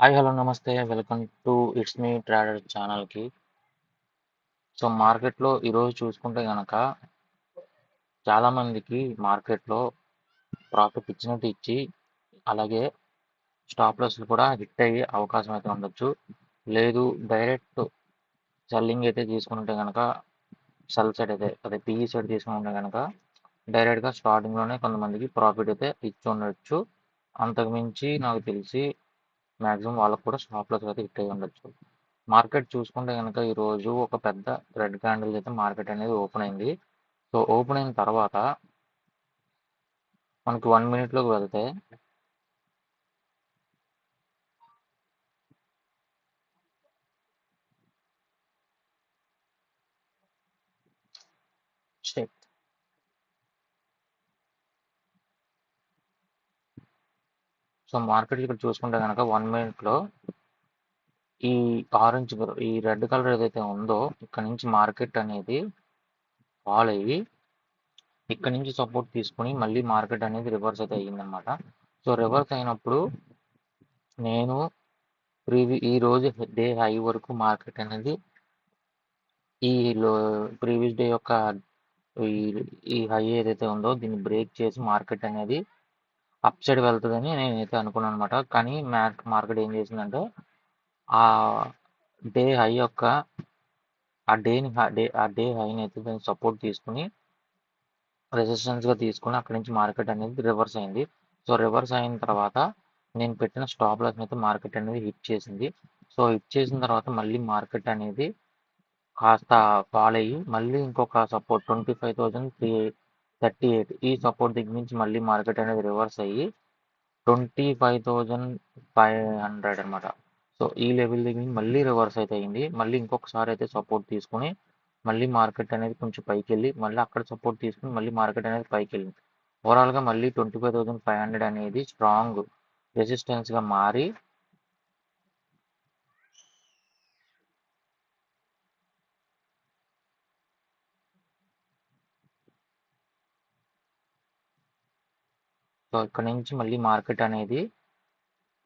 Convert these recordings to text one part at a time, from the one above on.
Hi hello నమస్తే. Welcome to it's me trader ఛానల్కి. So మార్కెట్లో ఈరోజు చూసుకుంటే కనుక చాలామందికి మార్కెట్లో ప్రాఫిట్ ఇచ్చినట్టు ఇచ్చి అలాగే స్టాప్ లాస్లు కూడా హిట్ అయ్యే అవకాశం అయితే ఉండొచ్చు. లేదు డైరెక్ట్ సెల్లింగ్ అయితే తీసుకుంటే కనుక సెల్ సైడ్ అయితే అదే పిఈ సైడ్ తీసుకుంటే కనుక డైరెక్ట్గా స్టార్టింగ్లోనే కొంతమందికి ప్రాఫిట్ అయితే ఇచ్చి ఉండొచ్చు. అంతకుమించి నాకు తెలిసి మ్యాక్సిమం వాళ్ళకు కూడా షాప్లోకి అయితే హిట్ అయ్యి ఉండొచ్చు. మార్కెట్ చూసుకుంటే కనుక ఈరోజు ఒక పెద్ద రెడ్ క్యాండిల్ అయితే మార్కెట్ అనేది ఓపెన్ అయింది. సో ఓపెన్ అయిన తర్వాత మనకి వన్ మినిట్లోకి వెళ్తే షేక్. సో మార్కెట్ ఇక్కడ చూసుకుంటే కనుక వన్ మినిట్లో ఈ ఆరెంజ్ ఈ రెడ్ కలర్ ఏదైతే ఉందో ఇక్కడ నుంచి మార్కెట్ అనేది ఫాల్ అయ్యి ఇక్కడ నుంచి సపోర్ట్ తీసుకుని మళ్ళీ మార్కెట్ అనేది రివర్స్ అయితే అయ్యిందనమాట సో రివర్స్ అయినప్పుడు నేను ప్రీవి ఈ రోజు డే హై వరకు మార్కెట్ అనేది ఈ ప్రీవియస్ డే యొక్క ఈ ఈ హై ఏదైతే ఉందో దీన్ని బ్రేక్ చేసి మార్కెట్ అనేది అప్ సైడ్ వెళ్తుందని నేనైతే అనుకున్నాను అనమాట కానీ మార్కెట్ ఏం చేసిందంటే ఆ డే హై యొక్క ఆ డేని డే ఆ డే హైని అయితే దాన్ని సపోర్ట్ తీసుకుని రెసిస్టెన్స్గా తీసుకుని అక్కడి నుంచి మార్కెట్ అనేది రివర్స్ అయింది. సో రివర్స్ అయిన తర్వాత నేను పెట్టిన స్టాప్ లాస్ అయితే మార్కెట్ అనేది హిట్ చేసింది. సో హిట్ చేసిన తర్వాత మళ్ళీ మార్కెట్ అనేది కాస్త ఫాల్ అయ్యి మళ్ళీ ఇంకొక support twenty five thousand three thirty eight. ఈ సపోర్ట్ దగ్గర నుంచి మళ్ళీ మార్కెట్ అనేది రివర్స్ అయ్యి twenty five thousand five hundred అనమాట సో ఈ లెవెల్ దగ్గర నుంచి మళ్ళీ రివర్స్ అయితే అయింది. మళ్ళీ ఇంకొకసారి అయితే సపోర్ట్ తీసుకుని మళ్ళీ మార్కెట్ అనేది కొంచెం పైకి వెళ్ళి మళ్ళీ అక్కడ సపోర్ట్ తీసుకుని మళ్ళీ మార్కెట్ అనేది పైకి వెళ్ళింది ఓవరాల్గా మళ్ళీ twenty five thousand five hundred అనేది స్ట్రాంగ్ రెసిస్టెన్స్గా మారి సో ఇక్కడ నుంచి మళ్ళీ మార్కెట్ అనేది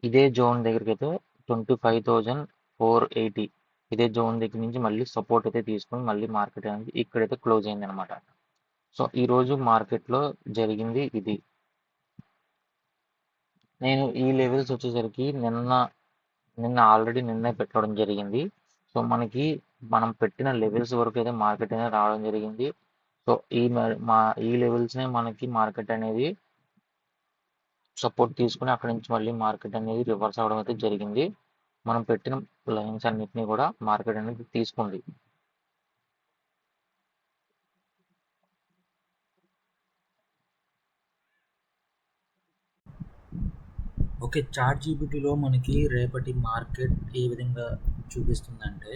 ఇదే జోన్ దగ్గరికి అయితే twenty five thousand four eighty ఇదే జోన్ దగ్గర నుంచి మళ్ళీ సపోర్ట్ అయితే తీసుకుని మళ్ళీ మార్కెట్ అనేది ఇక్కడైతే క్లోజ్ అయింది అనమాట సో ఈరోజు మార్కెట్లో జరిగింది ఇది. నేను ఈ లెవెల్స్ వచ్చేసరికి నిన్న నిన్న ఆల్రెడీ నిన్నే పెట్టడం జరిగింది. సో మనకి మనం పెట్టిన లెవెల్స్ వరకు అయితే మార్కెట్ అనేది రావడం జరిగింది. సో ఈ మా ఈ లెవెల్స్నే మనకి మార్కెట్ అనేది సపోర్ట్ తీసుకుని అక్కడి నుంచి మళ్ళీ మార్కెట్ అనేది రివర్స్ అవడం అయితే జరిగింది. మనం పెట్టిన లైన్స్ అన్నిటినీ కూడా మార్కెట్ అనేది తీసుకుంది ఓకే చాట్ జీబీటీలో మనకి రేపటి మార్కెట్ ఏ విధంగా చూపిస్తుందంటే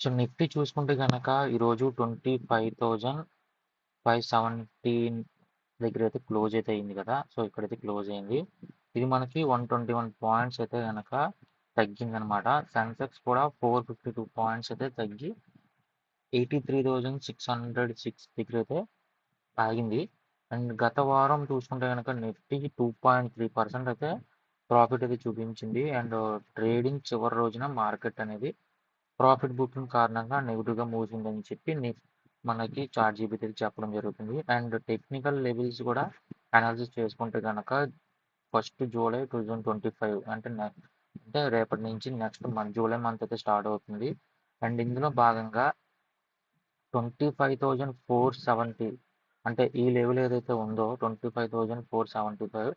సో నిఫ్టీ చూసుకుంటే కనుక ఈరోజు twenty five thousand five seventeen దగ్గర అయితే క్లోజ్ అయితే అయింది కదా సో ఇక్కడైతే క్లోజ్ అయింది. ఇది మనకి వన్ ట్వంటీ వన్ పాయింట్స్ అయితే కనుక తగ్గిందనమాట. సెన్సెక్స్ కూడా ఫోర్ ఫిఫ్టీ టూ పాయింట్స్ అయితే తగ్గి eighty three thousand six hundred six దగ్గర అయితే ఆగింది. అండ్ గత వారం చూసుకుంటే కనుక Nifty two point three percent అయితే ప్రాఫిట్ అయితే చూపించింది. అండ్ ట్రేడింగ్ చివరి రోజున మార్కెట్ అనేది ప్రాఫిట్ బుకింగ్ కారణంగా నెగిటివ్గా మూసిందని చెప్పి మనకి చార్ట్ జీబీటీకి చెప్పడం జరుగుతుంది. అండ్ టెక్నికల్ లెవెల్స్ కూడా అనాలిసిస్ చేసుకుంటే కనుక first July two thousand twenty five అంటే అంటే రేపటి నుంచి నెక్స్ట్ మంత్ జూలై మంత్ అయితే స్టార్ట్ అవుతుంది. అండ్ ఇందులో భాగంగా twenty five thousand four seventy అంటే ఈ లెవెల్ ఏదైతే ఉందో twenty five thousand four seventy five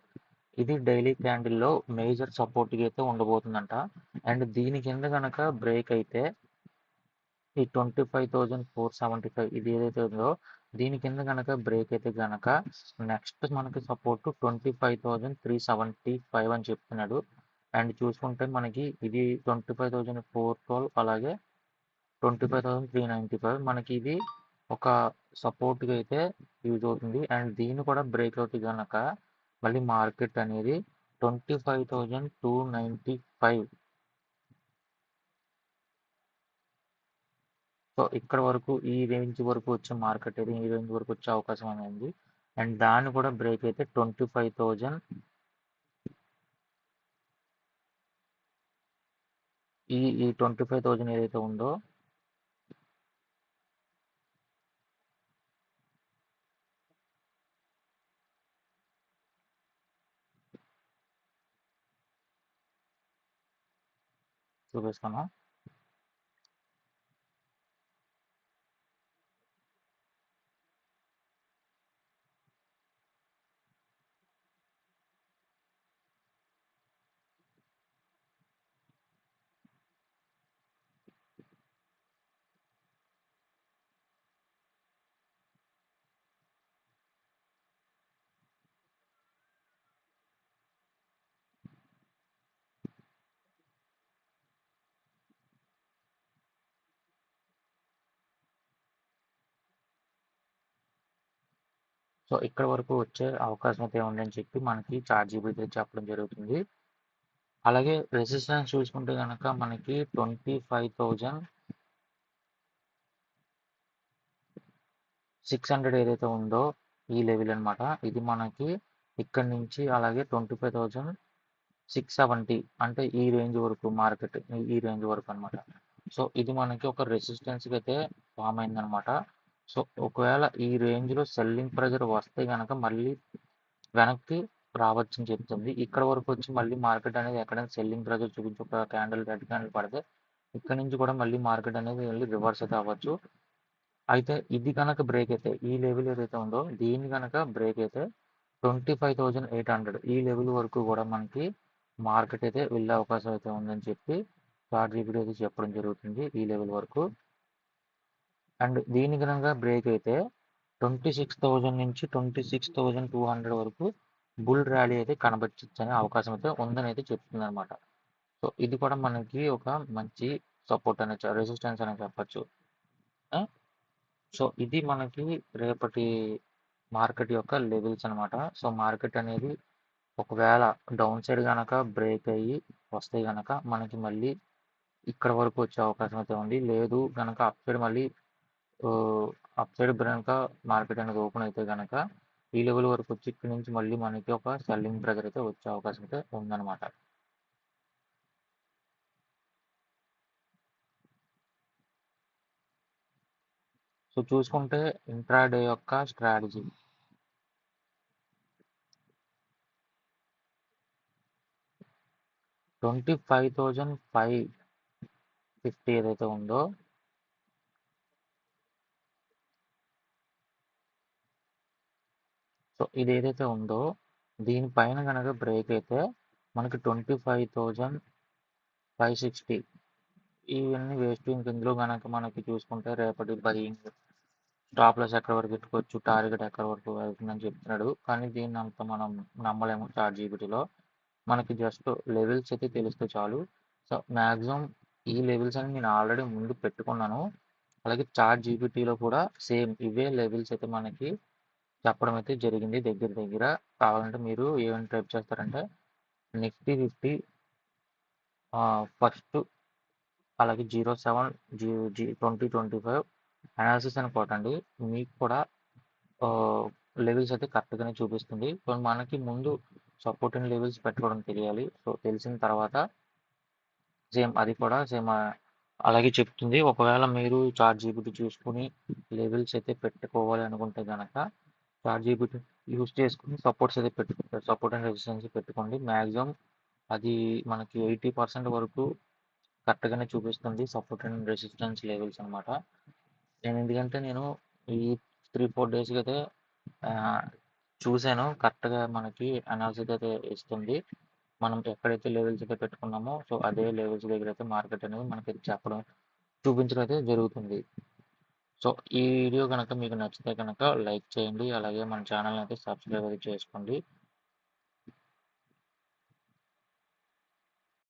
ఇది డైలీ క్యాండిల్లో మేజర్ సపోర్ట్గా అయితే ఉండబోతుందంట. అండ్ దీని కింద కనుక బ్రేక్ అయితే ఈ twenty five thousand four seventy five ఇది ఏదైతే ఉందో దీని కింద కనుక బ్రేక్ అయితే కనుక నెక్స్ట్ మనకి support twenty five thousand three seventy five అని చెప్తున్నాడు. అండ్ చూసుకుంటే మనకి ఇది twenty five thousand four twelve అలాగే twenty five thousand three ninety five మనకి ఇది ఒక సపోర్ట్గా అయితే యూజ్ అవుతుంది. అండ్ దీన్ని కూడా బ్రేక్ అవుతుంది కనుక మళ్ళీ మార్కెట్ అనేది twenty five thousand two ninety five so ఇక్కడ వరకు ఈ రేంజ్ వరకు వచ్చే మార్కెట్ అయితే ఈ రేంజ్ వరకు వచ్చే అవకాశం అనేది అండ్ దాన్ని కూడా బ్రేక్ అయితే ట్వంటీ ఫైవ్ థౌజండ్ ఈ ఈ ట్వంటీ ఫైవ్ థౌజండ్ ఏదైతే ఉందో చూపిస్తాను సో ఇక్కడ వరకు వచ్చే అవకాశం అయితే ఉందని చెప్పి మనకి చార్ట్ జీబీటీ చెప్పడం జరుగుతుంది. అలాగే రెసిస్టెన్స్ చూసుకుంటే కనుక మనకి twenty five thousand six hundred ఏదైతే ఉందో ఈ లెవెల్ అనమాట ఇది మనకి ఇక్కడ నుంచి అలాగే twenty five thousand six seventy అంటే ఈ రేంజ్ వరకు మార్కెట్ ఈ రేంజ్ వరకు అనమాట సో ఇది మనకి ఒక రెసిస్టెన్స్కి అయితే ఫామ్ అయిందనమాట సో ఒకవేళ ఈ రేంజ్లో సెల్లింగ్ ప్రెజర్ వస్తే కనుక మళ్ళీ వెనక్కి రావచ్చని చెప్తుంది. ఇక్కడ వరకు వచ్చి మళ్ళీ మార్కెట్ అనేది ఎక్కడైనా సెల్లింగ్ ప్రెజర్ చూపించి ఒక క్యాండిల్ రెడ్ క్యాండిల్ పడితే ఇక్కడ నుంచి కూడా మళ్ళీ మార్కెట్ అనేది వెళ్ళి రివర్స్ అయితే అవ్వచ్చు. అయితే ఇది కనుక బ్రేక్ అయితే ఈ లెవెల్ ఏదైతే ఉందో దీన్ని కనుక బ్రేక్ అయితే twenty five thousand eight hundred ఈ లెవెల్ వరకు కూడా మనకి మార్కెట్ అయితే వెళ్ళే అవకాశం అయితే ఉందని చెప్పి చార్ట్ జీపీటీ అయితే చెప్పడం జరుగుతుంది ఈ లెవెల్ వరకు. అండ్ దీని కనుక బ్రేక్ అయితే ట్వంటీ సిక్స్ థౌజండ్ నుంచి twenty six thousand two hundred వరకు బుల్ ర్యాలీ అయితే కనబరచచ్చు అనే అవకాశం అయితే ఉందని అయితే చెప్తుంది అనమాట సో ఇది కూడా మనకి ఒక మంచి సపోర్ట్ అనే రెసిస్టెన్స్ అని చెప్పచ్చు. సో ఇది మనకి రేపటి మార్కెట్ యొక్క లెవెల్స్ అనమాట సో మార్కెట్ అనేది ఒకవేళ డౌన్ సైడ్ కనుక బ్రేక్ అయ్యి వస్తే కనుక మనకి మళ్ళీ ఇక్కడ వరకు వచ్చే అవకాశం అయితే ఉంది. లేదు కనుక అప్ సైడ్ మళ్ళీ అప్ సైడ్ కనుక మార్కెట్ అనేది ఓపెన్ అయితే కనుక ఈ లెవెల్ వరకు వచ్చి ఇక్కడ నుంచి మళ్ళీ మనకి ఒక సెల్లింగ్ ప్రెజర్ అయితే వచ్చే అవకాశం అయితే ఉందన్నమాట. సో చూసుకుంటే ఇంట్రాడే యొక్క strategy twenty five thousand five fifty ఏదైతే ఉందో సో ఇది ఏదైతే ఉందో దీనిపైన కనుక బ్రేక్ అయితే మనకి twenty five thousand five sixty ఇవన్నీ వేస్ట్ ఇందులో కనుక మనకి చూసుకుంటే రేపటి బయింగ్ స్టాప్ లెస్ ఎక్కడ వరకు పెట్టుకోవచ్చు టార్గెట్ ఎక్కడ వరకు వెళ్తుందని చెప్తున్నాడు. కానీ దీన్ని అంత మనం నమ్మలేము చార్ట్ జీబీటీలో మనకి జస్ట్ లెవెల్స్ అయితే తెలిస్తే చాలు. సో మ్యాక్సిమం ఈ లెవెల్స్ అని నేను ఆల్రెడీ ముందు పెట్టుకున్నాను. అలాగే చార్ట్ జీబీటీలో కూడా సేమ్ ఇవే లెవెల్స్ అయితే మనకి చెప్పడం అయితే జరిగింది దగ్గర దగ్గర. కావాలంటే మీరు ఏమైనా టైప్ చేస్తారంటే నెక్స్ట్ ఫిఫ్టీ ఫస్ట్ అలాగే zero seven G G twenty twenty five analysis అని కొట్టండి. మీకు కూడా లెవెల్స్ అయితే కరెక్ట్గానే చూపిస్తుంది. సో మనకి ముందు సపోర్టింగ్ లెవెల్స్ పెట్టుకోవడం తెలియాలి. సో తెలిసిన తర్వాత సేమ్ అది కూడా సేమ్ అలాగే చెప్తుంది. ఒకవేళ మీరు చార్ట్ జీబీటీ చూసుకుని లెవెల్స్ అయితే పెట్టుకోవాలి అనుకుంటే కనుక చార్ట్ జీబీటీ యూస్ చేసుకుని సపోర్ట్స్ అయితే పెట్టుకుంటారు. సపోర్ట్ అండ్ రెసిస్టెన్స్ పెట్టుకోండి. మ్యాక్సిమం అది మనకి ఎయిటీ పర్సెంట్ వరకు కరెక్ట్గానే చూపిస్తుంది సపోర్ట్ అండ్ రెసిస్టెన్స్ లెవెల్స్ అనమాట నేను ఎందుకంటే నేను ఈ త్రీ ఫోర్ డేస్కి అయితే చూశాను. కరెక్ట్గా మనకి అనాలిసిస్ అయితే ఇస్తుంది. మనం ఎక్కడైతే లెవెల్స్ అయితే పెట్టుకున్నామో సో అదే లెవెల్స్ దగ్గర అయితే మార్కెట్ అనేది మనకి చెప్పడం చూపించడం అయితే జరుగుతుంది. సో ఈ వీడియో కనుక మీకు నచ్చితే కనుక లైక్ చేయండి. అలాగే మన ఛానల్ అయితే సబ్స్క్రైబ్ చేసుకోండి.